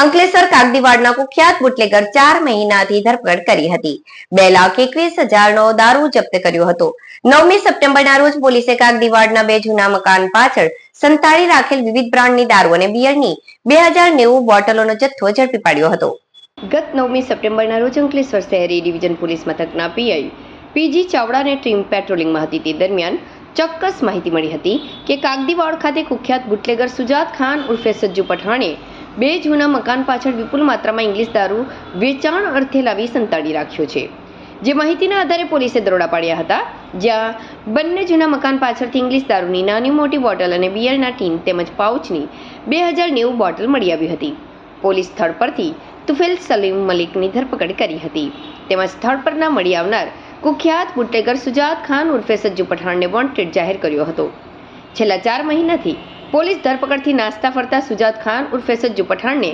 અંકલેશ્વર કાગડીવાડના કુખ્યાત બુટલેગર ચાર મહિનાથી ધરપકડ કરી હતી. બે લાખ એકવીસ હજારનો દારૂ જપ્ત કર્યો હતો. નવમી સપ્ટેમ્બરના રોજ પોલીસે કાગડીવાડના બે જૂના મકાન પાછળ સંતાડી રાખેલ વિવિધ બ્રાન્ડની દારૂ અને બિયરની બે હજાર નેવું બોટલોનો જથ્થો ઝડપી પાડ્યો હતો. ગત નવમી સપ્ટેમ્બરના રોજ અંકલેશ્વર શહેરી ડિવિઝન પોલીસ મથકના પીઆઈ પીજી ચાવડાને ટીમ પેટ્રોલિંગમાં હતી. તે દરમિયાન ચોક્કસ માહિતી મળી હતી કે કાગદીવાડ ખાતે કુખ્યાત બુટલેગર સુજાત ખાન ઉર્ફે સજ્જુ પઠાણે બે જૂના મકાન પાછળ વિપુલ માત્રામાં ઇંગ્લિશ દારૂ વેચાણ અર્થે લાવી સંતાડી રાખ્યો છે. જે માહિતીના આધારે પોલીસે દરોડા પાડ્યા હતા, જ્યાં બંને જૂના મકાન પાછળથી ઇંગ્લિશ દારૂની નાની મોટી બોટલ અને બિયરના ટીન તેમજ પાઉચની બે હજાર નેવું બોટલ મળી આવી હતી. પોલીસ સ્થળ પરથી તુફેલ સલીમ મલિકની ધરપકડ કરી હતી. તેમજ સ્થળ પરના મળી આવનાર કુખ્યાત બુટ્ટેગર સુજાત ખાન ઉર્ફે સજ્જુ પઠાણને વોન્ટેડ જાહેર કર્યો હતો. છેલ્લા ચાર મહિનાથી પોલીસ ધરપકડથી નાસ્તા ફરતા સુજાત ખાન ઉર્ફે સજ્જુ પઠાણને